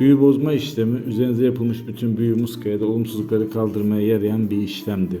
Büyü bozma işlemi üzerinize yapılmış bütün büyü muskaya da olumsuzlukları kaldırmaya yarayan bir işlemdir.